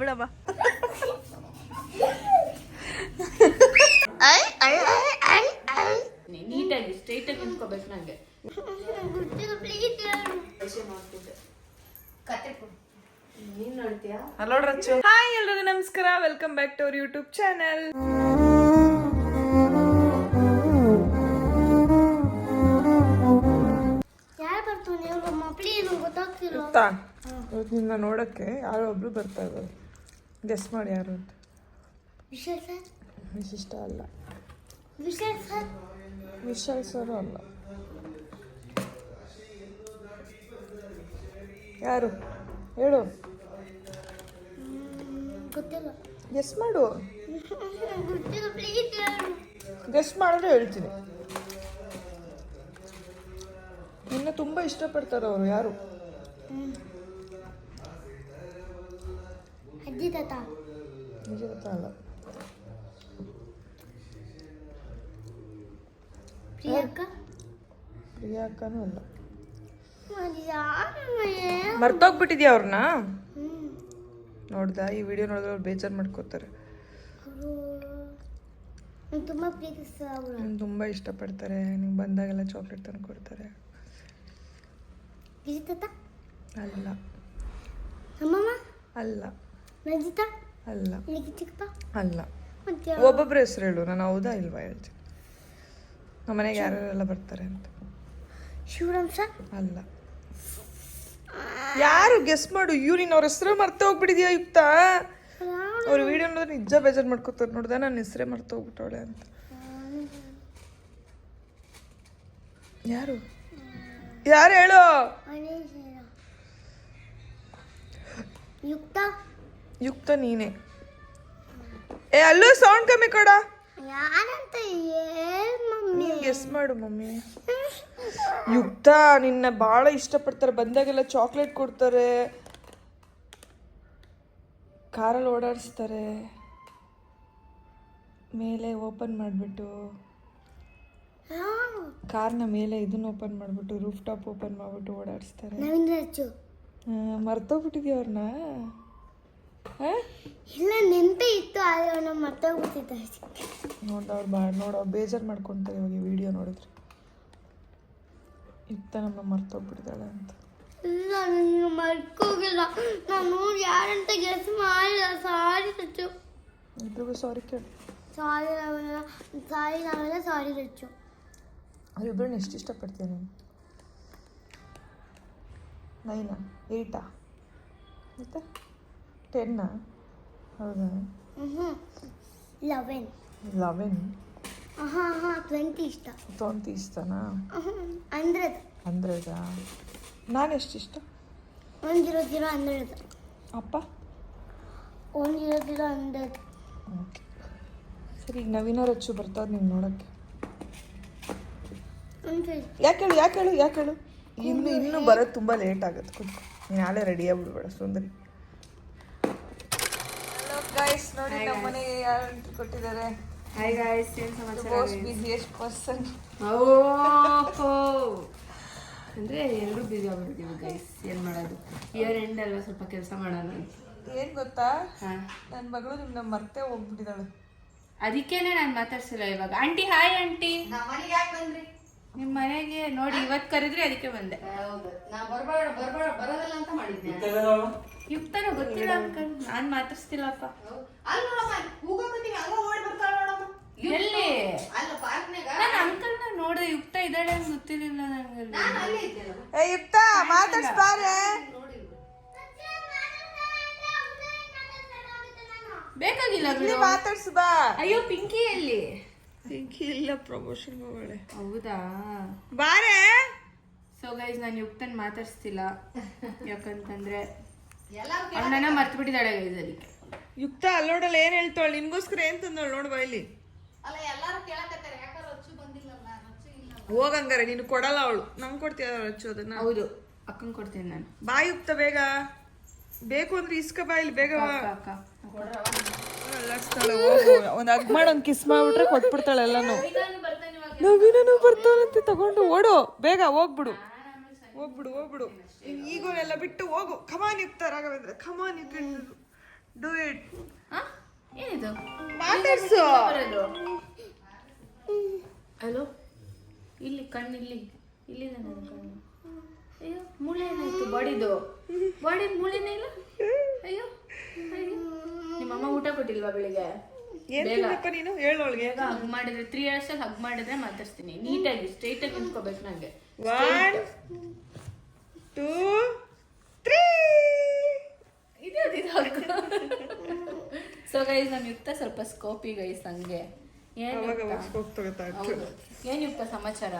ಬಿಡಮ್ಮ ನೀಟಾಗಿ ಸ್ಟ್ರೈಟ್ ಆಗಿ ನಿಂತ್ಕೋಬೇಕು ನಂಗೆ. ನೀನ್ ನೋಡ್ತೀಯಾ? ಹಲೋ ರಚ್ಚು. ಹಾಯ್ ಎಲ್ರಿಗೂ ನಮಸ್ಕಾರ. Welcome back to our YouTube channel ಗೊತ್ತಾ? ನಿನ್ನ ನೋಡಕ್ಕೆ ಯಾರೋ ಒಬ್ರು ಬರ್ತಾ ಇದ್ದಾರೆ. ಗೆಸ್ ಮಾಡಿ ಯಾರು ಅಂತ. ವಿಶಿಷ್ಟ ಅಲ್ಲ. ವಿಶಾಲ್ ಸರ್ ಅಲ್ಲ. ಯಾರು? ಹೇಳು. ಗೆಸ್ ಮಾಡು. ಗೆಸ್ ಮಾಡಿದ್ರೆ ಹೇಳ್ತೀನಿ. ತುಂಬಾ ಇಷ್ಟಪಡ್ತಾರೆ ಅವರು ಯಾರು? ಅಜ್ಜಿ ತಾತ. ಅಲ್ಲ. ಪ್ರಿಯಕ್ಕ ಪ್ರಿಯಾಕ್ಕನೂ ಅಲ್ಲ. ಮರ್ತೋಗ್ಬಿಟ್ಟಿದ್ಯಾ ಅವ್ರನ್ನ? ನೋಡ್ದಾ ಈ ವಿಡಿಯೋ ನೋಡಿದ್ರೆ ಅವ್ರು ಬೇಜಾರು ಮಾಡ್ಕೋತಾರೆ. ತುಂಬಾ ನಂಗೆ ಇಷ್ಟಪಡ್ತಾರೆ. ನಿಮ್ಗೆ ಬಂದಾಗೆಲ್ಲ ಚಾಕ್ಲೇಟ್ ತಂದು ಕೊಡ್ತಾರೆ ವಿಜಿ ತಾತ ಅಲ್ಲ. ನಮ್ಮಮ್ಮ ಅಲ್ಲ. ಅಲ್ಲ ಅಲ್ಲ. ಮತ್ತೆ ಒಬ್ಬೊಬ್ರ ಹೆಸರು ಹೇಳು ನಾನು ಹೌದಾ ಇಲ್ವಾ ಹೇಳ್ತೀನಿ. ನಮ್ಮ ಮನೆಗೆ ಯಾರ್ಯಾರೆಲ್ಲ ಬರ್ತಾರೆ ಅಂತ. ಶಿವರಾಮ್ ಸರ್? ಅಲ್ಲ. ಯಾರು ಗೆಸ್ ಮಾಡು ಇವ್ರು ನಿನ್ನ ಅವ್ರ ಹೆಸರು ಮರ್ತ ಹೋಗ್ಬಿಟ್ಟಿದ್ಯಾ ಯುಕ್ತ? ಅವ್ರ ವಿಡಿಯೋ ನೋಡಿದ್ರೆ ನಿಜ ಬೇಜಾರು ಮಾಡ್ಕೋತಾರೆ ನೋಡ್ದೆ ನನ್ನ ಹೆಸರೇ ಮರ್ತ ಹೋಗ್ಬಿಟ್ಟವಳೆ ಅಂತ. ಯಾರು? ಯಾರು ಹೇಳು? ಯುಕ್ತ. ಯುಕ್ತ ನೀನೆ. ಏ ಅಲ್ಲೂ ಸೌಂಡ್ ಕಮ್ಮಿ ಕೊಡ. ಯಾರಂತ ನೀನ್ ಗೆಸ್ ಮಾಡು ಮಮ್ಮಿ. ಯುಕ್ತ ನಿನ್ನ ಭಾಳ ಇಷ್ಟಪಡ್ತಾರೆ. ಬಂದಾಗೆಲ್ಲ ಚಾಕ್ಲೇಟ್ ಕೊಡ್ತಾರೆ. ಕಾರಲ್ಲಿ ಓಡಾಡಿಸ್ತಾರೆ. ಮೇಲೆ ಓಪನ್ ಮಾಡಿಬಿಟ್ಟು. ಕಾರ್ನ ಮೇಲೆ ಇದನ್ನ ಓಪನ್ ಮಾಡಿಬಿಟ್ಟು ರೂಫ್ ಟಾಪ್ ಓಪನ್ ಮಾಡಿಬಿಟ್ಟು ಓಡಾಡಿಸ್ತಾರೆ. ಮರ್ತೋಗ್ಬಿಟ್ಟಿದ್ಯಾ ಅವ್ರನ್ನ ಇಲ್ಲ ನೆನಪೇ ಇತ್ತು ಆದರೆ ಅವನ ಮರ್ತೋಗ್ಬಿಟ್ಟಿದ್ದ. ನೋಡ್ದ ಅವ್ರು ಬಾ ನೋಡು ಅವ್ರು ಬೇಜಾರು ಮಾಡ್ಕೊತಾರೆ ಇವಾಗ ವಿಡಿಯೋ ನೋಡಿದ್ರೆ. ಇತ್ತ ನಮ್ಮ ಮರ್ತೋಗ್ಬಿಟ್ಟಿದ್ದಾಳೆ ಅಂತ. ಇಲ್ಲ ನನಗೆ ಮರ್ಕೋಗಿಲ್ಲ. ನಾನು ಯಾರಂತ ಗೆಸ್ ಮಾಡಿಲ್ಲ. ಸಾರಿ ಸಚ್ಚು. ಇಬ್ರಿಗೂ ಸಾರಿ ಕೇಳಿ. ಸಾರಿ ನಾವೆಲ್ಲ ಸಾರಿ ನಾವೆಲ್ಲ ಸಾರಿ ರಚ್ಚು ಅವ್ರಿಬ್ರನ್ನ ಎಷ್ಟು ಇಷ್ಟಪಡ್ತೀನಿ ನೀನು? ನೈನಾ ಏಯ್ಟಾ ಮತ್ತೆ? ಟೆನ್ನಾ ಹೌದಾ? ಲೆವೆನ್ ಲೆವೆನ್ ಹಾಂ ಹಾಂ ಟ್ವೆಂಟಿ ಇಷ್ಟ. ಟ್ವೆಂಟಿ ಇಷ್ಟನಾ? ಹಂಡ್ರೆಡ್ ಹಂಡ್ರೆಡಾ ನಾನು ಎಷ್ಟು ಇಷ್ಟ? ಒನ್ ಜೀರೋ ಜೀರೋ ಹಂಡ್ರೆಡ್ ಅಪ್ಪ? One zero zero hundred okay ಸರಿ ಈಗ ನವೀನ ರಚ್ಚು ಬರ್ತಾವ್ರು ನೀನು ನೋಡೋಕ್ಕೆ. ಯಾಕೆ ಹೇಳು ಯಾಕೆ ಹೇಳು ಯಾಕೆ ಹೇಳು ಇನ್ನು ಇನ್ನೂ ಬರೋದು ತುಂಬ ಲೇಟ್ ಆಗುತ್ತೆ. ಕುತ್ಕೊ. ನೀನು ನಾಳೆ ರೆಡಿ ಆಗ್ಬಿಡ್ಬೇಡ ಸುಂದರಿ. ಹಲೋ ಗೈಸ್ ನೋಡಿ ನಮ್ಮ ಮನೆ ಯಾರು ಕೊಟ್ಟಿದ್ದಾರೆ? ಹಾಯ್ ಗೈಸ್ ಏನ್ ಸಮಾಚಾರ ಮೋಸ್ಟ್ ಬಿಸಿಯೆಸ್ಟ್ ಪರ್ಸನ್ ಓಹೋ! ಅಂದ್ರೆ ಎಲ್ಲರೂ ಬಿಸಿ ಆಗ್ಬಿಡ್ತೀವಿ ಗೈಸ್ ಏನು ಮಾಡೋದು? ಇಯರ್ ಎಂಡ್ ಅಲ್ವಾ ಸ್ವಲ್ಪ ಕೆಲಸ ಮಾಡೋಣ ಅಂತ. ಏನು ಗೊತ್ತಾ? ನನ್ನ ಮಗಳು ನಿಮ್ಮನ್ನ ಮರ್ತೆ ಹೋಗ್ಬಿಟ್ಟಿದ್ದಾಳೆ. ಅದಕ್ಕೇನೆ ನಾನು ಮಾತಾಡ್ಸಿಲ್ಲ ಇವಾಗ. ಆಂಟಿ ಹಾಯ್ ಆಂಟಿ ನಿಮ್ಮ ಮನೆಗೆ ನೋಡಿ ಇವತ್ತು ಕರೆದ್ರೆ ಅದಕ್ಕೆ ಬಂದೆ. ಯುಕ್ತನ ಗೊತ್ತಿಲ್ಲ ಅಂಕಲ್. ನಾನ್ ಮಾತಾಡ್ಸ್ತಿಲ್ಲಪ್ಪ. ಎಲ್ಲಿ? ನಾನು ಅಂಕಲ್ನ ನೋಡಿದೆ ಯುಕ್ತ ಇದ್ದಾಳೆ ಅಂತ ಗೊತ್ತಿರ್ಲಿಲ್ಲ ನಂಗೆ ಏ ಯುಕ್ತ ಮಾತಾಡ್ಸ್ಬಾರೆ. ಬೇಕಾಗಿಲ್ಲ ಮಾತಾಡ್ಸ್ಬಾ ಬಿಡು. ಮಾತಾಡ್ಸು ಬಾ. ಅಯ್ಯೋ ಪಿಂಕಿ ಎಲ್ಲಿ ಪಿಂಕಿ ಇಲ್ಲ ಪ್ರಮೋಷನ್ ಹೋಗಳೆ ಹೌದಾ? ಬಾರೆ! ಸೊ ಗೈಸ್ ನಾನು ಯುಕ್ತನ್ ಮಾತಾಡ್ಸ್ತಿಲ್ಲ. ಯಾಕಂತಂದ್ರೆ ಅವನನ್ನ ಮರ್ತು ಬಿಟ್ಟಿದ್ದಾಳೆ ಗೈಸ್ ಅಲ್ಲಿ ಯುಕ್ತ ಅಲ್ಲೋಡಲ್ಲ ಏನ್ ಹೇಳ್ತಾಳೆ ನಿನ್ಗೋಸ್ಕರ ಏನ್ ತಂದಳು ನೋಡು ಬಾ ಇಲ್ಲಿ ಹೋಗಂಗಾರೆ ನೀನು ಕೊಡಲ್ಲ ಅವಳು. ನಂಗೆ ಕೊಡ್ತೀಯ ರಚ್ಚು ಅದನ್ನ? ಹೌದು ಅಕ್ಕಂಗೆ ಕೊಡ್ತೀನಿ ನಾನು. ಬಾ ಯುಕ್ತ ಬೇಗ. ಬೇಕು ಅಂದ್ರೆ ಇಸ್ಕ ಬಾ. ಇಲ್ಲಿ ಬೇಗ ಅಕ್ಕ ಹೋಗು. ಒಂದ್ ಹಗ್ ಮಾಡಿ ಒಂದು ಕಿಸ್ ಮಾಡ್ಬಿಟ್ರೆ ಕೊಟ್ಬಿಡ್ತಾಳೆ ಎಲ್ಲಾನು. ನವೀನನು ಬರ್ತಾನಂತೆ ತಗೊಂಡು ಓಡು ಬೇಗ ಹೋಗ್ಬಿಡು. ಹೋಗ್ಬಿಡು ಹೋಗ್ಬಿಡು. ಈಗೋನೆಲ್ಲ ಬಿಟ್ಟು ಹೋಗು. ಖಮಾನ್ ಯುಕ್ತ ರಾಘವೇಂದ್ರ ಖಮಾನ್ ಯುಕ್ತ ಡೂ ಇಟ್? ಏನಿದು? ಮಾತಾಡ್ಸು. ಹಲೋ? ಇಲ್ಲಿ ಕಣ್ಣು ಇಲ್ಲಿ. ಇಲ್ಲಿದೆ ನನ್ನ ಕಣ್ಣು. ಅಯ್ಯೋ ಮೂಳೆ ಏನಾಯ್ತು ಬಾಡಿದು. ಬಾಡಿ ಮೂಳೆನೇ ಇಲ್ಲ? ಅಯ್ಯೋ ಅಯ್ಯೋ. ನಿಮ್ಮಮ್ಮ ಊಟ ಕೊಟ್ಟಿಲ್ವಾ ಬೆಳಿಗ್ಗೆ? ಏನ್ ತಿನ್ಬೇಕು ನೀನು? ಹೇಳೋಳ್ಗೆ ಹಗ್ ಮಾಡಿದ್ರೆ ತ್ರೀ ಇಯರ್ಸ್ ಅಲ್ಲಿ ಹಗ್ ಮಾಡಿದ್ರೆ ಮಾತಾಡ್ತೀನಿ ನೀಟಾಗಿ ಸ್ಟ್ರೈಟ್ ಆಗಿ ನಿಂತ್ಕೋಬೇಕು ನಂಗೆ. ಒನ್ ಟೂ ತ್ರೀ ಇದು ಸೊ ಗೈಸ್ ನಮ್ ಯುಕ್ತ ಸ್ವಲ್ಪ ಸ್ಕೋಪಿ ಗೈಸ್ ಹಂಗೆ. ಏನ್ ಅವಾಗ? ಅವಾಗ ಸ್ಕೋಪ್ ತಗೋತಾ. ಹೌದು. ಏನ್ ಯುಕ್ತ ಸಮಾಚಾರ?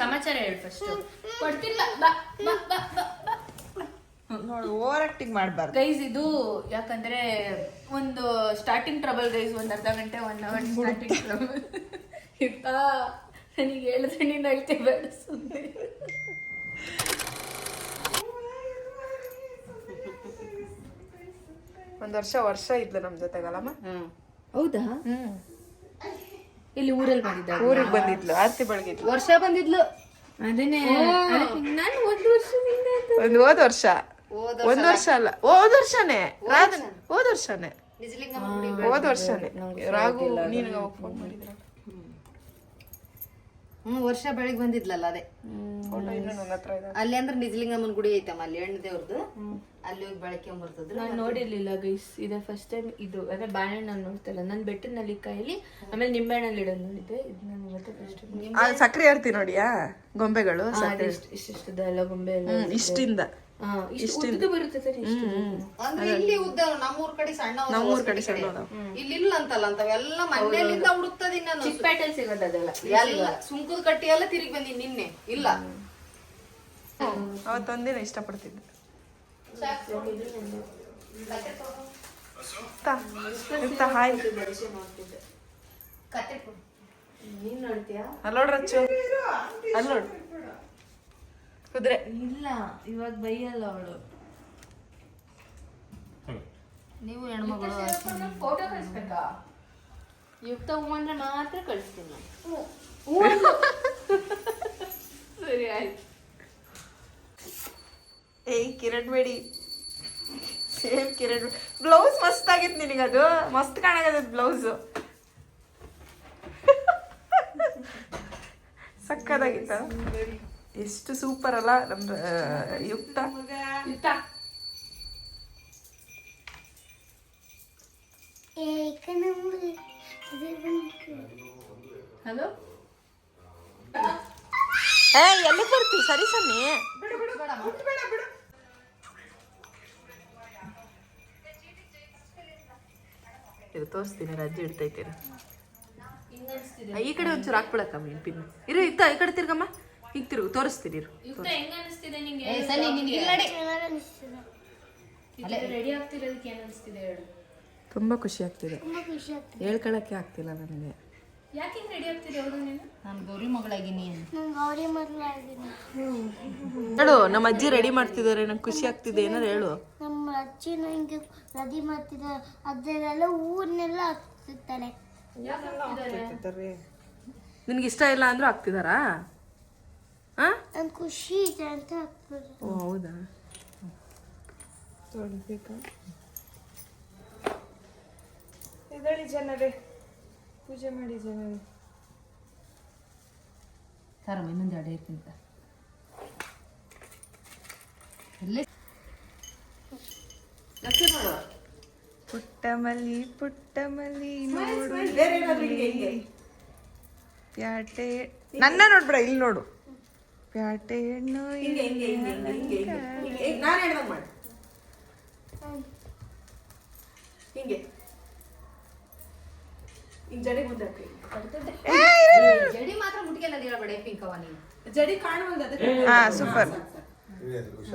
ಸಮಾಚಾರ ಹೇಳು ಫಸ್ಟ್ ಕೊಡ್ತಿಲ್ಲ ಬಾ ಬಾ ಬಾ ಬಾ. ನೋಡು ಓವರ್ ಆಕ್ಟಿಂಗ್ ಮಾಡಬಾರ್ದು. ಗೈಸ್ ಇದು ಯಾಕಂದ್ರೆ ಒಂದು ಸ್ಟಾರ್ಟಿಂಗ್ ಟ್ರಬಲ್ ಗೈಸ್ ಒಂದು ಅರ್ಧ ಗಂಟೆ ಒನ್ ಅವರ್ ಸ್ಟಾರ್ಟಿಂಗ್ ಟ್ರಬಲ್ ನನಗೆ ಹೇಳಿದ್ರೆ ನೀನು ಅಳ್ತೆ ಬೇಡ ಸುಮ್ಮನೆ ಒಂದ್ ವರ್ಷ ವರ್ಷ ಇದ್ಲು ನಮ್ ಜೊತೆಗಲ್ಲಮ್ಮ. ಹೌದಾ? ಇಲ್ಲಿ ಊರಲ್ಲಿ ಬಂದಿದ್ದ ಊರಿಗೆ ಬಂದಿದ್ಲು ಆರ್ತಿ ಬೆಳಗಿದ್ಲು. ವರ್ಷ ಬಂದಿದ್ಲು. ಅದನ್ನೇ ನಾನು ಒಂದು ವರ್ಷದಿಂದ ಒಂದು ಹೋದ್ ವರ್ಷ. ಒಂದ್ ವರ್ಷ ಅಲ್ಲ. ಹೋದ್ ವರ್ಷನೇ. ರಾಧನ್ ಹೋದ್ ವರ್ಷನೇ. ಹೋದ್ ವರ್ಷನೇ. ರಾಘು ನೀನು ಫೋನ್ ಮಾಡಿದ್ರ? ಹ್ಮ್ ವರ್ಷ ಬೆಳಿಗ್ಗೆ ಬಂದಿದ್ಲಲ್ಲ ಅದೇ. ಫೋಟೋ ಇನ್ನೂ ನನ್ನ ಇದೆ. ಅಲ್ಲಿ ಅಂದ್ರೆ ನಿಜಲಿಂಗಮ್ಮನ ಗುಡಿ ಐತಮ್ಮ ಅಲ್ಲಿ ಹೆಣ್ಣು ದೇವ್ರದ್ದು ಅಲ್ಲಿ ಹೋಗಿ ಬೆಳಕೆ ಬರ್ತದ್ರು ನಾನ್ ನೋಡಿರ್ಲಿಲ್ಲ ಗೈಸ್ ಇದೆ ಫಸ್ಟ್ ಟೈಮ್ ಇದು ಅಂದ್ರೆ ಬಾಳೆಹಣ್ಣು ನಾನು ನೋಡ್ತಿಲ್ಲ. ನಾನು ಬೆಟ್ಟನಲ್ಲಿ ನಲ್ಲಿಕಾಯಲ್ಲಿ ಆಮೇಲೆ ನಿಂಬೆಹಣ್ಣಲ್ಲಿ ಇಡೋದು ನೋಡಿದ್ದೆ ಇದು. ನಾನು ಇವತ್ತೇ ಫಸ್ಟ್ ಸಕ್ರೆ ಆರ್ತಿ ನೋಡಿಯಾ? ಗೊಂಬೆಗಳು ಇಷ್ಟ ಇಷ್ಟಿಷ್ಟದ ಎಲ್ಲ ಗೊಂಬೆ ಇಷ್ಟಿಂದ. ಹಾ ಇಷ್ಟು ಉದ್ದದ್ದು ಬರುತ್ತೆ ಸರ್ ಇಷ್ಟು ಅಂದ್ರೆ ಇಲ್ಲಿ ಉದ್ದ ನಮ್ಮೂರ್ ಕಡೆ ಸಣ್ಣ ನಮ್ಮೂರ್ ಕಡೆ ಸಣ್ಣ. ಇಲ್ಲಿ ಇಲ್ಲ ಅಂತಲ್ಲ ಅಂತವೆಲ್ಲ ಮನೆಯಲ್ಲಿಂದ ಹುಡುಕ್ತದ ಇನ್ನ ಚಿಕ್ಕಪೇಟೆಲ್ ಸಿಗೋದು ಅದೆಲ್ಲ. ಎಲ್ಲ ಸುಂಕದ ಕಟ್ಟಿ ಎಲ್ಲ ತಿರುಗಿ ಬಂದಿನಿ ನಿನ್ನೆ ಇಲ್ಲ. ಅವತ್ತೊಂದಿನ ಇಷ್ಟಪಡ್ತಿದ್ದೆ. ಇಷ್ಟ ಹಾಯ್. ಕತ್ತೆ ಕೊಡು. ನೀನ್ ನೋಡ್ತೀಯಾ ಅಲ್ಲೋಡ್ ರಚ್ಚು ಅಲ್ಲೋಡ್. ಕುದುರೆ ಇಲ್ಲ ಇವಾಗ ಬೈಯಲ್ಲ ಅವಳು. ನೀವು ಹೆಣ್ಮಗಳು ಫೋಟೋ ಕಳಿಸ್ಬೇಕಾ? ಯುಕ್ತ ಹೂವನ್ನ ಮಾತ್ರ ಕಳಿಸ್ತೀನಿ. ನಾನು ಸರಿ ಆಯ್ತು. ಏಯ್ ಕಿರಣ್ ಬೇಡಿ. ಸೇಮ್ ಕಿರಣ್ ಬ್ಲೌಸ್ ಮಸ್ತ್ ಆಗಿತ್ತು ನಿನಗದು ಮಸ್ತ್ ಕಾಣಾಗದ ಬ್ಲೌಸ್. ಸಕ್ಕದಾಗಿತ್ತ ಎಷ್ಟು ಸೂಪರ್ ಅಲ್ಲ ನಮ್ಮ ಯುಕ್ತ. ಯುಕ್ತ. ಹಲೋ? ಏ ಎಲ್ಲಿ ಬರ್ತೀವಿ ಸರಿ ಸನ್ನಿ. ಇದು ತೋರಿಸ್ತೀನಿ ರಜ್ಜಿ ಇಡ್ತೈತೆ ಈ ಕಡೆ ಒಂಚೂರು ಹಾಕ್ಬಿಡಕ್ಕಮ್ಮ ಮೀನ್ ಪಿನ್. ಇರು ಇತ್ತ ಈ ಕಡೆ ತಿರ್ಗಮ್ಮ. ಈಗ ತಿರುಗು ತೋರಿಸ್ತೀನಿ ಇರು. ಯುಕ್ತ ಹೆಂಗ ಅನಿಸ್ತಿದೆ ನಿಂಗೆ? ಏ ಸನಿ ನಿನ್ ರೆಡಿ ಆಗ್ತಿರೋದಕ್ಕೆ ಏನ್ ಅನಿಸ್ತಿದೆ ಹೇಳು. ತುಂಬಾ ಖುಷಿ ಆಗ್ತಿದೆ. ತುಂಬಾ ಖುಷಿ ಆಗ್ತದೆ. ಹೇಳ್ಕೊಳಕ್ಕೆ ಆಗ್ತಿಲ್ಲ ನನಗೆ. ಯಾಕೆ ರೆಡಿ ಆಗ್ತಿದೆ ಹೌದು ನೀನು? ನಾನು ಗೌರಿ ಮಗಳಾಗಿನಿ ನಾನು ಗೌರಿ ಮದುವಾಗಿದ್ದೀನಿ ಹೇಳು ನಮ್ಮ ಅಜ್ಜಿ ರೆಡಿ ಮಾಡ್ತಿದ್ದಾರೆ ನಂಗೆ ಖುಷಿ ಆಗ್ತಿದೆ ಏನಾರು ಹೇಳು. ನಮ್ಮ ಅಜ್ಜಿ ನಂಗೆ ರೆಡಿ ಮಾಡ್ತಿದ್ದಾರೆ. ಅದರಲ್ಲೆಲ್ಲ ಊರ್ನೆಲ್ಲ ಹಾಕ್ತಿರ್ತಾರೆ. ನಿನ್ಗೆ ಇಷ್ಟ ಇಲ್ಲ ಅಂದ್ರೂ ಆಗ್ತಿದಾರಾ ಖುಷಿ ಇದೆ ಅಂತ ಓ ಹೌದಾ? ಇದಳಿ ಜನರೇ ಪೂಜೆ ಮಾಡಿ ಜನರೇ. ಸರಮ್ಮ ಇನ್ನೊಂದು ಎರಡು ಇರ್ಕಿಂತ ಪುಟ್ಟಮಲ್ಲಿ ಪುಟ್ಟಮಲ್ಲಿ ಪುಟ್ಟ ಮಲ್ಲಿ ನೋಡು ಪ್ಯಾಟೆ ನನ್ನ ನೋಡ್ಬಿಡ ಇಲ್ಲಿ ನೋಡು. ಪ್ಯಾಟೆ ಹೆಣ್ಣು ನಾನು ಹೇಳ್ದಂಗೆ ಮಾಡಿ. ಹಿಂಗೆ. ಈಗ ಜಡಿ ಮುಂದೆ. ಜಡಿ ಮಾತ್ರ ಮುಟ್ಕೆಲ್ಲ ಹೇಳಬೇಡ ಅವ ನೀನು. ಜಡಿ ಕಾಣುವಂಗ ಹಾ ಸೂಪರ್.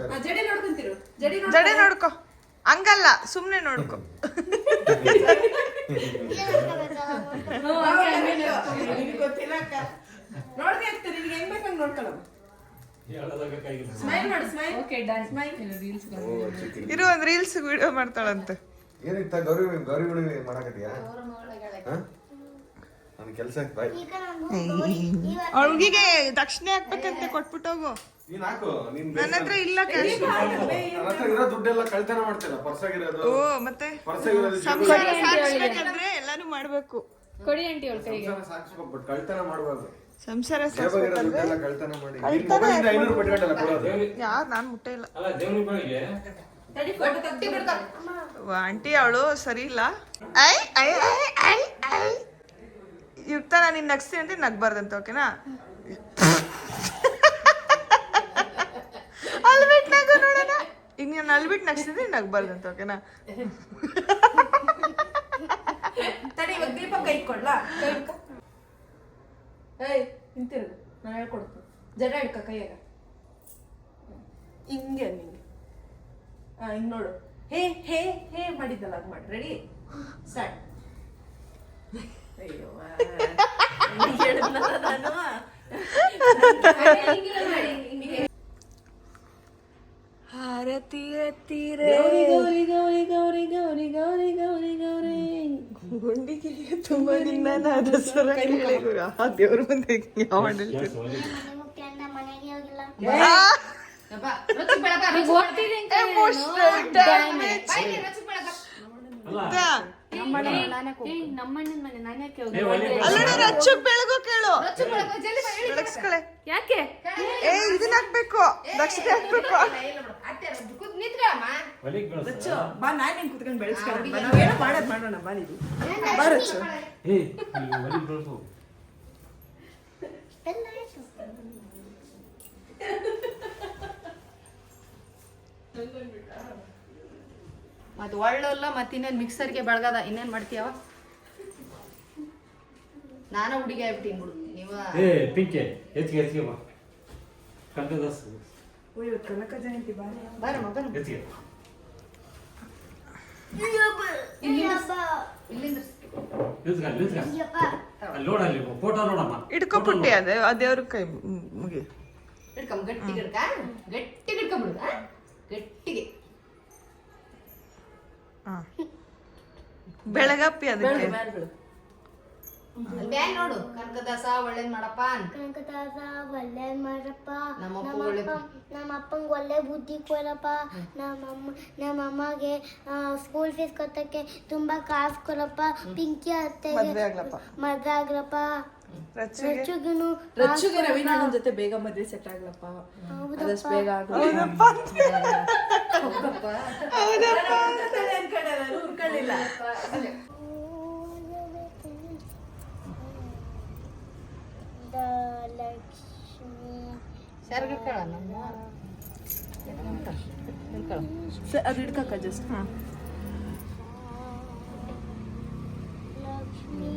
ಆ, ಜಡಿ ನೋಡ್ಕೊಂತಿರು. ಜಡಿ ಜಡೆ ನೋಡ್ಕೊ. ಹಂಗಲ್ಲ ಸುಮ್ನೆ ನೋಡ್ಕೊ. ಗೊತ್ತಿಲ್ಲ ಅಕ್ಕ. ನೋಡ್ದೆ ಆಗ್ತದೆ ನಿನ್ಗೆ ಹೆಂಗ್ ಬೇಕಂಗ್ ನೋಡ್ಕೊಳ್ಳೋ ಸ್ಮೈಲ್ ಮಾಡು ಸ್ಮೈಲ್ ಓಕೆ ಡನ್ ರೀಲ್ಸ್ ಇರು ಒಂದ್ ರೀಲ್ಸ್ ವಿಡಿಯೋ ಮಾಡ್ತಾಳಂತೆ. ಏನಿತ್ತ ಗೌರಿ ಗೌರಿ ಹುಡುಗಿ ಮಾಡಕತ್ತೀಯಾ? ನನ್ ಕೆಲ್ಸ ಬಾಯ್. ದಕ್ಷಿಣೆ ಹಾಕ್ಬೇಕಂತೆ ಕೊಟ್ಬಿಟ್ಟೋಗು ನೀನ್ ಹಾಕು ನೀನ್ ನನ್ನ ಹತ್ರ ಇಲ್ಲ ಕ್ಯಾಶ್ ನನ್ನ ಹತ್ರ ಇರೋ ದುಡ್ಡೆಲ್ಲ ಕಳ್ತನ ಮಾಡ್ತೀರ? ಪರ್ಸಾಗಿರೋದು? ಓ ಮತ್ತೆ ಪರ್ಸಾಗಿರೋದು ಸಂಸಾರ ಸಾಗಿಸ್ಬೇಕಂದ್ರೆ ಎಲ್ಲಾನು ಮಾಡ್ಬೇಕು ಕೊಡಿ ಆಂಟಿ ಅವಳ ಕೈಗೆ. ಸಾಕ್ಸ್ಬೇಕು ಬಟ್ ಕಳ್ತನ ಮಾಡ್ಬಾರ್ದು. ಸಂಸಾರ ಯಾರು ನಾನು ಮುಟ್ಟೆ ಇಲ್ಲ. ಅಲ್ಲ ದೇವ್ರ ಬೆಳಿಗ್ಗೆ ಆಂಟಿ ಅವಳು ಸರಿ ಇಲ್ಲ. ಐ ಐ ಐ ಐ ಯುಕ್ತ ನಾನು ನಿನ್ನ ನಗ್ಸ್ತೀನಿ ಅಂತ ನಗ್ಬಾರ್ದಂತ ಓಕೆನಾ? ಅಲ್ಬಿಟ್ಟು ನಗು ನೋಡೋಣ. ಈಗ ನಾನು ಅಲ್ಬಿಟ್ಟು ನಗ್ಸಿದ್ರೆ ನಗ್ಬಾರ್ದಂತ ಓಕೆನಾ? ತಡಿ ಇವಾಗ ದೀಪ ಕೈ ಕೊಡ್ಲಾ. ಏಯ್ ನಿಂತಿರು ನಾನು ಹೇಳ್ಕೊಡ್ತೀನಿ. ಜಡ ಹಿಡ್ಕ ಕೈಯಾಗ. ಹಿಂಗೆ ನಿಂಗೆ. ಹಾ ಹಿಂಗ್ ನೋಡು. ಹೇ ಹೇ ಹೇ ಮಾಡಿದ್ದಲ್ಲ ಅದು ಮಾಡಿ. ರೆಡಿ ಸ್ಟಾರ್ಟ್ ಅಯ್ಯೋ ತೀರ ಹಾರತಿ ಎತ್ತೀರೆ ತುಂಬಾ ದಿನ. ನಾನು ಸರ ಕೇಳಿದ್ರು ಆ ದೇವ್ರ ಮುಂದೆ ಯಾವ ಹೇಳ್ತೀನಿ ಎಮೋಷನಲ್ ನಮ್ಮಣ್ಣನ ಮನೆ ನಾನು ಯಾಕೆ ಅಲ್ಲಣ್ಣ ರಚ್ಚಕ್ ಬೆಳಗು ಕೇಳು. ಬೆಳಗ್ಸ್ಕಳೆ. ಯಾಕೆ? ಏ ಇದನ್ನ ಹಾಕ್ಬೇಕು. ದಕ್ಷತೆ ಹಾಕ್ಬೇಕು. ಬಾ ನಾನು ನಿನ್ ಕುತ್ಕೊಂಡು ಬೆಳೆಸ್ಕೊಳ್ಳೋಣ ನಾವೇನೋ ಮಾಡೋದು ಮಾಡೋಣ ಬಾ ನೀವು ಬಾ ರಚ್ಚು. ಏ ಮತ್ತು ಒಳ್ಳಲ್ಲ ಮತ್ತೆ ಇನ್ನೇನು ಮಿಕ್ಸರ್ಗೆ ಬೆಳಗದ ಇನ್ನೇನು ಮಾಡ್ತೀಯವ? ನಾನು ಹುಡುಗಿ ಆಗ್ಬಿಟ್ಟಿನಿ ಬಿಡು ನೀವು ಏ ಅದೇ ಅದೇ ಅವ್ರ ಕೈ ಮುಗಿ. ಇಟ್ಕೊಂಡ್ ಗಟ್ಟಿ ಗಟ್ಟಿ ಬೆಳಗಪ್ಪಿ ಅದಕ್ಕೆ. ಬ್ಯಾನ್ ನೋಡು ಕನಕದಾಸ ಒಳ್ಳೇದ್ ಮಾಡಪ್ಪ ಅಂತ ಕನಕದಾಸ ಒಳ್ಳೇದ್ ಮಾಡಪ್ಪ. ನಮ್ಮಪ್ಪ ನಮ್ಮ ನಮ್ಮ ಅಪ್ಪಂಗೆ ಒಳ್ಳೆ ಬುದ್ಧಿ ಕೊಡಪ್ಪ. ನಮ್ಮಮ್ಮ ನಮ್ಮ ಅಮ್ಮಗೆ ಸ್ಕೂಲ್ ಫೀಸ್ ಕಟ್ಟಕ್ಕೆ ತುಂಬಾ ಕಾಸು ಕೊಡಪ್ಪ. ಪಿಂಕಿ ಅತ್ತೆ ಮದ್ವೆ ಆಗ್ಲಪ್ಪ. ರಚ್ಚುಗೆ ರವೀನಾ ಜೊತೆ ಬೇಗ ಮದ್ವೆ ಸೆಟ್ ಆಗ್ಲಪ್ಪ. ಅದಷ್ಟು ಬೇಗ ಅದು ಹಿಡ್ಕಕ್ಕ ಜಸ್ಟ್ ಹಾ. ಲಕ್ಷ್ಮಿ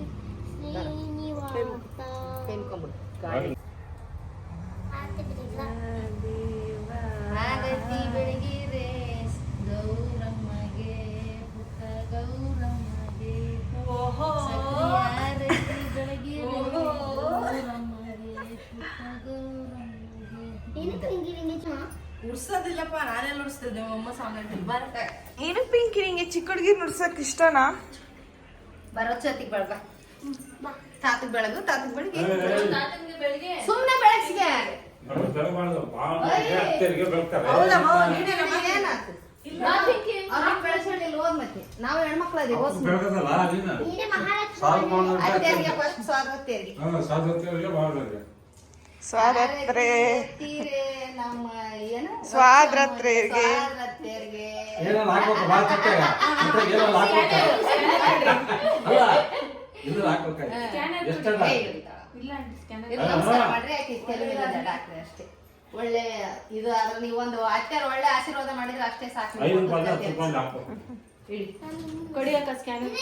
ಉಡ್ಸೋದಿಲ್ಲಪ್ಪ ನಾನೆಲ್ಲ ಉಡ್ಸ್ತಿದ್ದೆ ಅಮ್ಮ ಬರಕ್ಕ ಏನು ಪಿಂಕಿ ನಿಂಗೆ ಚಿಕ್ಕ ಹುಡುಗಿ ನುಡ್ಸಕ್ ಇಷ್ಟನಾ? ಬರೋ ಚತಿ ಬೆಳಗ ತಾತಗ್ ಬೆಳಗು ತಾತಗ್ ಬೆಳಗ್ಗೆ ಸುಮ್ನೆ ಬೆಳಗ್ಸಿಗೆ ಹೌದಮ್ಮ ನೀನೇ ನಮಗೆ ಏನಾಯ್ತು ನಾವು ಹೆಣ್ಮಕ್ಳ ಸ್ವಾದ್ರತ್ರೆಯರಿಗೆ ಏನೇನು ಹಾಕ್ಬೇಕು ಭಾಳ ಅಲ್ಲ ಇಲ್ಲ ಹಾಕ್ರಿ ಅಷ್ಟೇ. ಒಳ್ಳೆ ಇದು ಅದ್ರ ನೀವು ಒಂದು ಅತ್ತೆರ ಒಳ್ಳೆ ಆಶೀರ್ವಾದ ಮಾಡಿದ್ರೆ ಅಷ್ಟೇ ಸಾಕು. ಐದು ರೂಪಾಯಿ ಹತ್ತು ರೂಪಾಯಿ ಹಾಕ್ಬೇಕು. ಇಡಿ. ಕೊಡಿ ಅಕ್ಕ ಸ್ಕ್ಯಾನರ್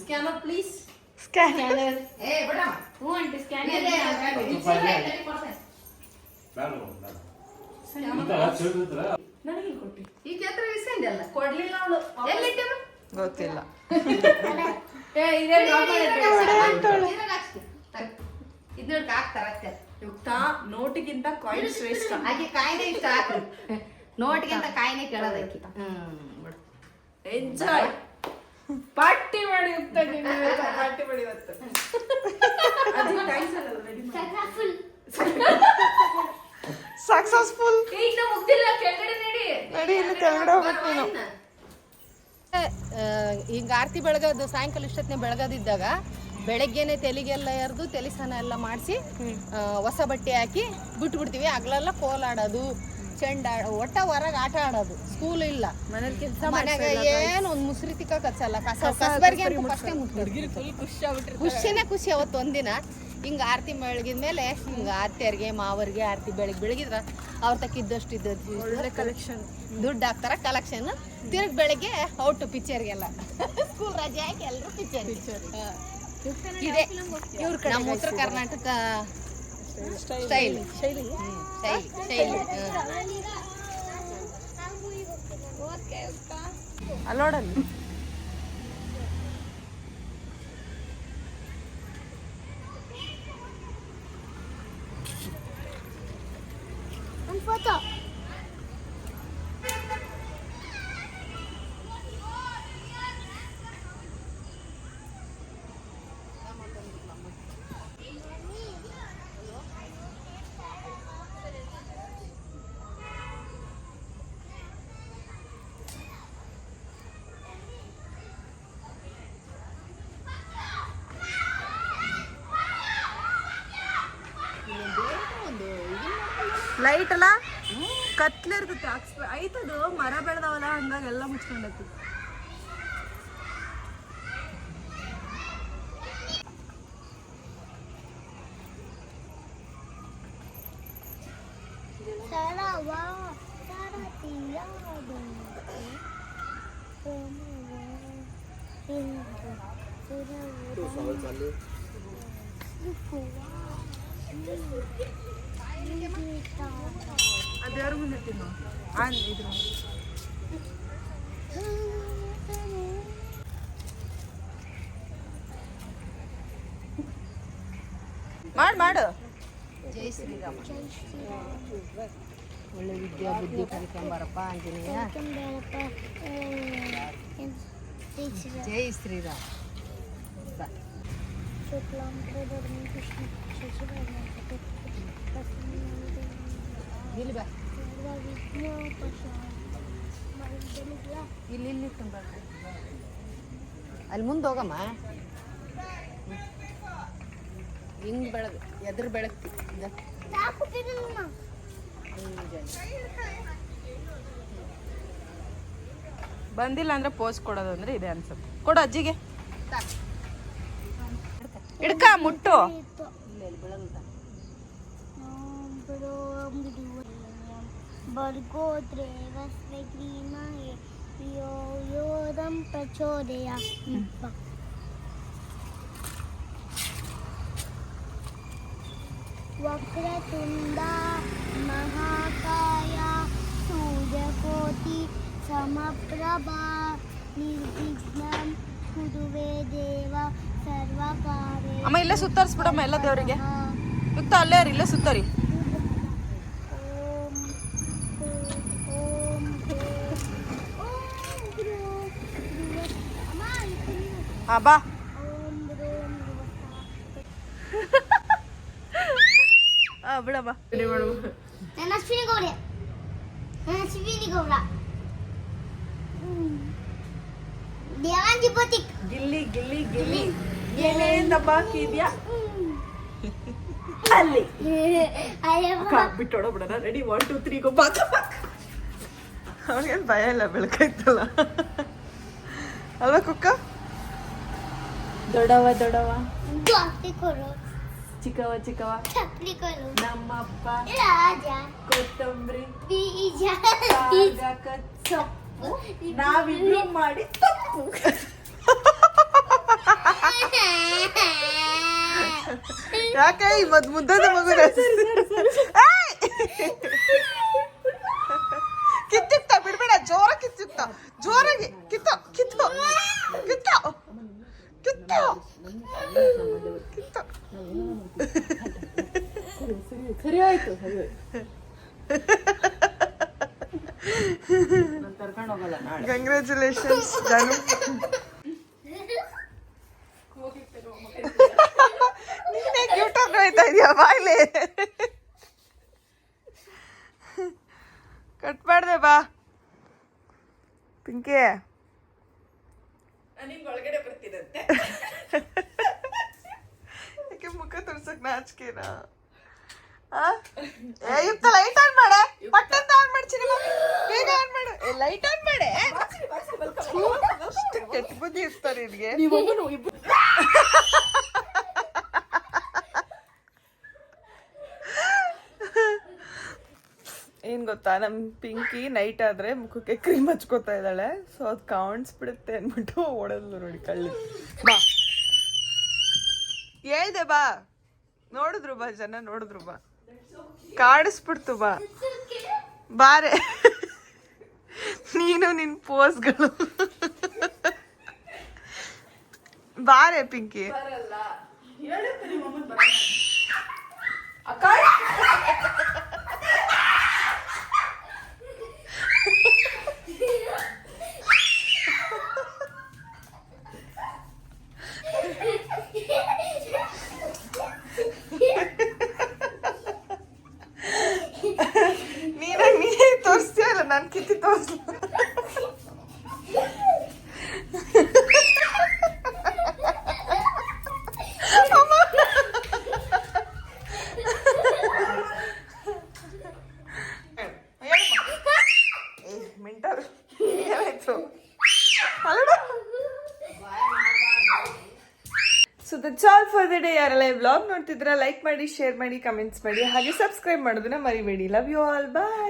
ಸ್ಕ್ಯಾನರ್ ಪ್ಲೀಸ್ ಸ್ಕ್ಯಾನರ್ ಏ ಬಿಡ ಹ್ಞೂ ಆಂಟಿ ಸ್ಕ್ಯಾನರ್ ನನಗೆ ಕೊಟ್ಟಿ. ಈಗ ಹತ್ರ ಇಸ್ಕೊಂಡಲ್ಲ ಕೊಡ್ಲಿಲ್ಲ ಅವಳು. ಎಲ್ಲಿಟ್ಟರು ಗೊತ್ತಿಲ್ಲ. ಇದನ್ನ ಹಾಕ್ತಾರ ಅತ್ತೆ. ಯುಕ್ತ ನೋಟಿಗಿಂತ ಕಾಯಿನ್ ಶ್ರೇಷ್ಠ. ಆಕೆ ಕಾಯಿನೇ ಇಷ್ಟ ಹಾಕ್ರಿ ನೋಟಿಗಿಂತ ಕಾಯಿನೇ ಕೇಳೋದಕ್ಕೆ. ಎಂಜಾಯ್ ಪಾರ್ಟಿ ಮಾಡಿ ಅಂತ ಪಾರ್ಟಿ ಮಾಡಿ ಇವತ್ತು. ಸಕ್ಸಸ್ಫುಲ್ ಈಗ ಮುಗ್ದಿಲ್ಲ. ಕೆಳಗಡೆ ನಡಿ. ನಡಿ ಇಲ್ಲಿ ಕೆಳಗಡೆ ಹೋಗ್ಬೇಕು ನೀನು. ಹಿಂಗ ಆರತಿ ಬೆಳಗೋದು ಸಾಯಂಕಾಲ ಇಷ್ಟೊತ್ತಿನ ಬೆಳಗದಿದ್ದಾಗ ಬೆಳಗ್ಗೆನೆ ತೆಲಿಗೆಲ್ಲ ಎರೆದು ತೆಲಿ ಸ್ನಾನ ಎಲ್ಲ ಮಾಡಿಸಿ ಹೊಸ ಬಟ್ಟೆ ಹಾಕಿ ಬಿಟ್ಬಿಡ್ತೀವಿ. ಹಗ್ಲೆಲ್ಲ ಕೋಲಾಡೋದು ಚೆಂಡ ಒಟ್ಟ ಹೊರಗೆ ಆಟ ಆಡೋದು. ಸ್ಕೂಲ್ ಇಲ್ಲ. ಮನೇಲಿ ಕೆಲಸ ಮನೆಗೆ ಏನು ಒಂದು ಮುಸ್ರಿ ತಿಕ್ಕ ಕಚ್ಚಲ್ಲ. ಕಸ ಕಸಬರ್ಗೆ ಖುಷಿನೇ ಖುಷಿ ಅವತ್ತು ಒಂದಿನ ಹಿಂಗ ಆರತಿ ಬೆಳಗಿದ್ಮೇಲೆ ಹಿಂಗೆ ಆರ್ತಿಯರಿಗೆ ಮಾವರಿಗೆ ಆರತಿ ಬೆಳಗ್ಗೆ ಬೆಳಗಿದ್ರ ಅವ್ರ ತಕ್ಕಿದ್ದಷ್ಟು ಇದ್ದದ್ದು ಒಳ್ಳೆ ಕಲೆಕ್ಷನ್ ದುಡ್ಡು ಹಾಕ್ತಾರ ಕಲೆಕ್ಷನ್ ತಿರ್ಗಿ ಬೆಳಗ್ಗೆ ಔಟ್ ಪಿಕ್ಚರ್ಗೆಲ್ಲ. ಸ್ಕೂಲ್ ರಜೆ ಹಾಕಿ ಎಲ್ಲರೂ ಪಿಕ್ಚರ್ ಇದೆ. ನಮ್ಮ ಉತ್ತರ ಕರ್ನಾಟಕ ಸ್ಟೈಲ್ ಶೈಲಿ. ಶೈಲಿ. ಶೈಲಿ? ಅಲ್ಲೋಡಲ್ಲಿ. ಲೈಟ್ ಅಲ್ಲ? ಕತ್ಲೆ ಇರ್ತೈತೆ ಐತದು ಮರ ಬೆಳೆದವಲ್ಲ ಹಂಗಾಗಿ ಎಲ್ಲ ಮುಚ್ಕೊಂಡೈತಿ ಸರವ ಸರತಿಯಾದ ಅದು ಯಾರು ಮುಂದೆ ತಿನ್ನು ಆನ್ ಇದ್ರ ಮಾಡು ಮಾಡು ಜೈ ಶ್ರೀರಾಮ ಒಳ್ಳೆ ವಿದ್ಯಾ ಬುದ್ಧಿ ಕಲಿಕೊಂಬಾರಪ್ಪ ಆಂಜನೇಯ ಜೈ ಶ್ರೀರಾಮ್ ಬಾ. ಇಲ್ಲಿ ಬಾ ಇಲ್ಲಿ ಇಲ್ಲಿ ತುಂಬ ಅಲ್ಲಿ ಮುಂದೆ ಹೋಗಮ್ಮ. ಹಿಂಗ್ ಬೆಳಗ್ ಎದ್ರ ಬೆಳಗ್ತಿ. ಬಂದಿಲ್ಲ ಅಂದ್ರೆ ಪೋಸ್ ಕೊಡೋದು ಅಂದ್ರೆ ಇದೆ ಅನ್ಸುತ್ತೆ. ಕೊಡು ಅಜ್ಜಿಗೆ. ಇಡ್ಕ ಮುಟ್ಟು. ಭರ್ಗೋದ್ರೇವಸ್ವಗ್ರೀಮಾಯ ಯೋ ಯೋದಂ ಪ್ರಚೋದಯ ವಕ್ರತುಂಡ ಮಹಾಕಾಯ ಸೂರ್ಯಕೋಟಿ ಸಮಪ್ರಭಾ ನಿರ್ವಿಘ್ನಂ ಕುರುವೆ ದೇವ ಸರ್ವಕಾರ್ಯ ಅಮ್ಮ ಇಲ್ಲೇ ಸುತ್ತರಿಸ್ಬಿಡಮ್ಮ ಎಲ್ಲ ದೇವರಿಗೆ ಸುತ್ತ ಅಲ್ಲೇ ಇರಿ, ಇಲ್ಲೇ ಸುತ್ತರಿ ಹಾ ಬಾ. ಬಿಡಮ್ಮ ನನ್ನ ಅಶ್ವಿನಿ ಗೌಡ ನನ್ನ ಅಶ್ವಿನಿ ಗೌಡ ದೇವಾಂಜಿ ಬೋತಿಕ್. ಗಿಲ್ಲಿ ಗಿಲ್ಲಿ ಗಿಲ್ಲಿ. ಏನೇನ್ ದಬ್ಬ ಹಾಕಿದ್ಯಾ ಅಲ್ಲಿ. ಬಿಟ್ಟೋಡ ಬಿಡೋಣ ready one two three go ಬಾಕ ಭಯ ಇಲ್ಲ ಬೆಳಕಾಯ್ತಲ್ಲ. ಅಲ್ವಾ ಕುಕ್ಕ? ದೊಡ್ಡವ ದೊಡ್ಡವ ಜಾಸ್ತಿ ಕೊಡು. ಚಿಕ್ಕವ ಚಿಕ್ಕವ ನಮ್ಮಪ್ಪ ರಾಜ. ಕೊತ್ತಂಬರಿ ಬೀಜ. ಸೊಪ್ಪು. ನಾವಿಬ್ರು ಮಾಡಿ ತಪ್ಪು ಯಾಕೆ ಮದ್ ಮುದ್ದದ ಮಗು ಕಿತ್ತಿಕ್ತ ಬಿಡ್ಬೇಡ. ಜೋರ ಕಿತ್ತಿಕ್ತ ಜೋರಾಗಿ ಕಿತ್ತ ಕಿತ್ತ ಕಿತ್ತ. ಕಿತ್ತ ಕಿತ್ತ ಸರಿ ಆಯ್ತು ಸರಿ. ಕರ್ಕೊಂಡು ಹೋಗಲ್ಲ ನಾಳೆ ಕಂಗ್ರ್ಯಾಚುಲೇಷನ್ಸ್ ಜಾನು ನೀನೇ ಕ್ಯೂಟ್ ಆಗಿ ಹೋಯ್ತಾ ಇದೀಯ? ಬಾಯ್ಲೆ ಕಟ್ ಮಾಡ್ದೆ ಬಾ. ಪಿಂಕಿ. ನಿಮ್ಗೆ ಒಳಗಡೆ ಬರ್ತೀರಂತೆ ಯಾಕೆ ಮುಖ ತೋರ್ಸಕ್ ನಾಚಿಕೆನಾ? ಯುಕ್ತ ಲೈಟ್ ಆನ್ ಮಾಡೇ. ಪಟ್ಟಂತ ಆನ್ ಮಾಡ್ತೀನಿ ಬೇಗ ಆನ್ ಮಾಡು. ಲೈಟ್ ಆನ್ ಮಾಡೆ. ಅಷ್ಟು ಕೆಟ್ಟ ಬುದ್ಧಿ ಇರ್ತಾರೆ ನಿನ್ಗೆ ಏನ್ ಗೊತ್ತಾ? ನಮ್ ಪಿಂಕಿ ನೈಟ್ ಆದ್ರೆ ಮುಖಕ್ಕೆ ಕ್ರೀಮ್ ಹಚ್ಕೋತಾ ಇದ್ದಾಳೆ. ಸೊ ಅದು ಕಾಣಿಸ್ಬಿಡುತ್ತೆ ಅಂದ್ಬಿಟ್ಟು ಓಡೋದ್ಲು ನೋಡಿ ಕಳ್ಳಿ. ಬಾ. ಹೇಳ್ದೆ ಬಾ. ನೋಡಿದ್ರು ಬಾ, ಜನ ನೋಡಿದ್ರು ಬಾ. ಕಾಡಿಸ್ಬಿಡ್ತು ಬಾ. ಬಾರೆ. ನೀನು ನಿನ್ ಪೋಸ್ಗಳು ಬಾರೆ, ಪಿಂಕಿ. ನೀನ ನೀನೇ ತೋರಿಸ್ತೀಯ ಅಲ್ಲ ನಾನು ಕಿತ್ತಿ ತೋರಿಸ್ಲ ಮೆಂಟಲ್ ಏನಾಯ್ತು so that's all for the day ಯಾರೆಲ್ಲ ವ್ಲಾಗ್ ನೋಡ್ತಿದ್ರ ಲೈಕ್ ಮಾಡಿ ಶೇರ್ ಮಾಡಿ ಕಮೆಂಟ್ಸ್ ಮಾಡಿ, ಹಾಗೆ ಸಬ್ಸ್ಕ್ರೈಬ್ ಮಾಡೋದನ್ನ ಮರಿಬೇಡಿ. Love you all bye